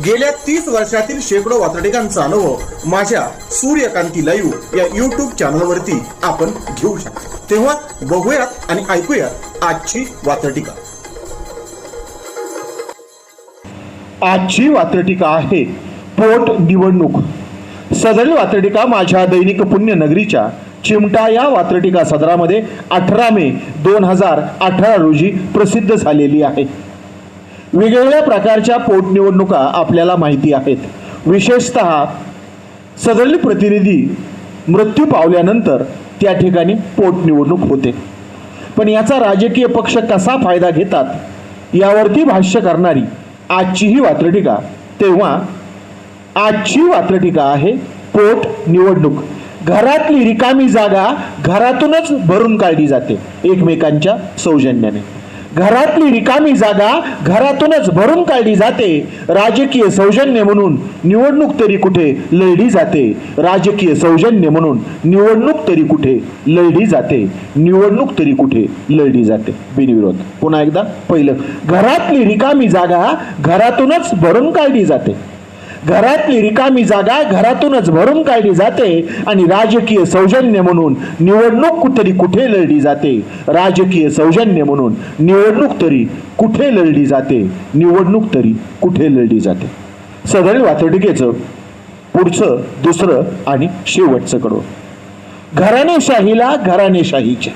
गेल्या तीस वर्षातील शेकडो वातडिकांचा अनुभव माझ्या सूर्यकांती लाईव्ह या युट्यूब चॅनलवरती आपण घेऊ शकतो. तेव्हा बघूयात आणि ऐकूयात आजची वातडिका आजची वात्रटिका आहे पोट निवडणूक. सदरील वात्रटिका माझ्या दैनिक पुण्यनगरीच्या चिमटा या वात्रटिका सदरामध्ये अठरा मे दोन हजार अठरा रोजी प्रसिद्ध झालेली आहे. वेगवेगळ्या प्रकारच्या पोटनिवडणुका आपल्याला माहिती आहेत. विशेषत सदरील प्रतिनिधी मृत्यू पावल्यानंतर त्या ठिकाणी पोटनिवडणूक होते. पण याचा राजकीय पक्ष कसा फायदा घेतात यावरती भाष्य करणारी आजची ही वात्रटिका तेव्हा आजची वात्रटिका आहे पोट निवडणूक. घरातली रिकामी जागा घरातूनच भरून काढली जाते एकमेकांच्या सौजन्याने. घरातली रिकामी जागा घरातूनच भरून काढली जाते. राजकीय सौजन्य म्हणून निवडणूक तरी कुठे लढली जाते. राजकीय सौजन्य म्हणून निवडणूक तरी कुठे लढली जाते. निवडणूक तरी कुठे लढली जाते. बिनविरोध पुन्हा एकदा पहिलं घरातली रिकामी जागा घरातूनच भरून काढली जाते. घरातली रिकामी जागा घरातूनच भरून काढली जाते आणि राजकीय सौजन्य म्हणून निवडणूक तरी कुठे लढली जाते? राजकीय सौजन्य म्हणून निवडणूक तरी कुठे लढली जाते? निवडणूक तरी कुठे लढली जाते? सदरील वातडिकेचं पुढचं दुसरं आणि शेवटचं कडवं. घराणेशाहीला घराणेशाहीचे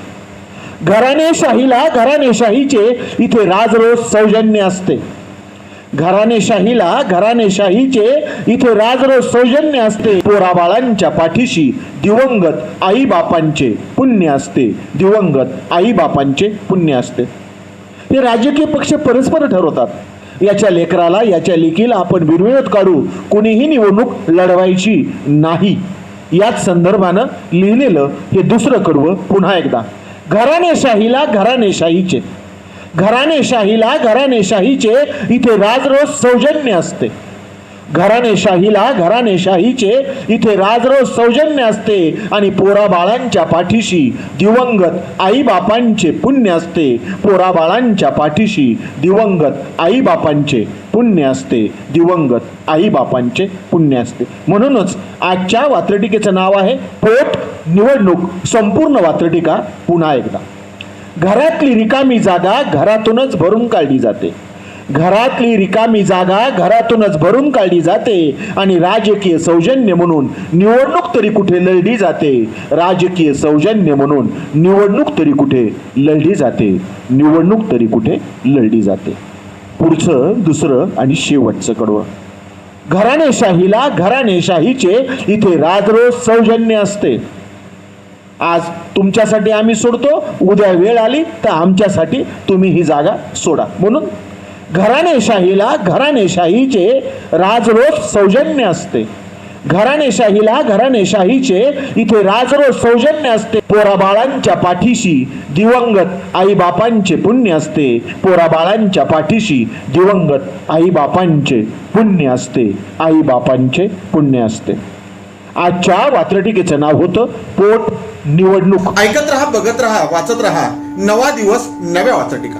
घराणेशाहीला घराणेशाहीचे इथे राजरोज सौजन्य असते. घराणेशाहीला घराणेशाहीचे इथे राजर सौजन्य असते. पोराबाळांच्या पाठीशी दिवंगत आई बापांचे पुण्य असते. दिवंगत आई बापांचे पुण्य असते. हे राजकीय पक्ष परस्पर ठरवतात. याच्या लेकराला याच्या लेकीला आपण बिनविरोध काढू. कोणीही निवडणूक लढवायची नाही. याच संदर्भानं लिहिलेलं हे दुसरं कडवं पुन्हा एकदा. घराणेशाहीला घराणेशाहीचे. घराणेशाहीला घराणेशाहीचे इथे राजरोज सौजन्य असते. घराणेशाहीला घराणेशाहीचे इथे राजरोज सौजन्य असते आणि पोराबाळांच्या पाठीशी दिवंगत आईबापांचे पुण्य असते. पोराबाळांच्या पाठीशी दिवंगत आईबापांचे पुण्य असते. दिवंगत आईबापांचे पुण्य असते. म्हणूनच आजच्या वात्रटिकेचं नाव आहे पोट निवडणूक. संपूर्ण वात्रटिका पुन्हा एकदा. घरातली रिकामी जागा घरातूनच भरून काढली जाते. घरातली रिकामी जागा घरातूनच भरून काढली जाते आणि राजकीय सौजन्य म्हणून निवडणूक तरी कुठे लढली जाते. राजकीय सौजन्य म्हणून निवडणूक तरी कुठे लढली जाते. निवडणूक तरी कुठे लढली जाते. पुढचं दुसरं आणि शेवटचं कडवं. घराणेशाहीला घराणेशाहीचे इथे राजरोज सौजन्य असते. आज तुमच्यासाठी आम्ही सोडतो उद्या वेळ आली तर आमच्यासाठी तुम्ही ही जागा सोडा. म्हणून घराणेशाहीला घराणेशाहीचे राजरोज सौजन्य असते. घराणेशाहीला घराणेशाहीचे इथे राजरोज सौजन्य असते. पोराबाळांच्या पाठीशी दिवंगत आईबापांचे पुण्य असते. पोराबाळांच्या पाठीशी दिवंगत आईबापांचे पुण्य असते. आईबापांचे पुण्य असते. आजच्या वात्रटिकेचं नाव होतं पोट निवडणूक. ऐकत रहा बघत रहा वाचत रहा. नवा दिवस नव्या वाचटिका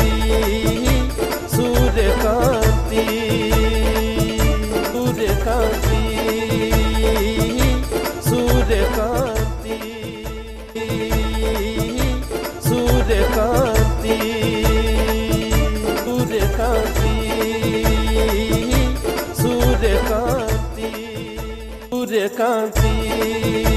सूर्यकांती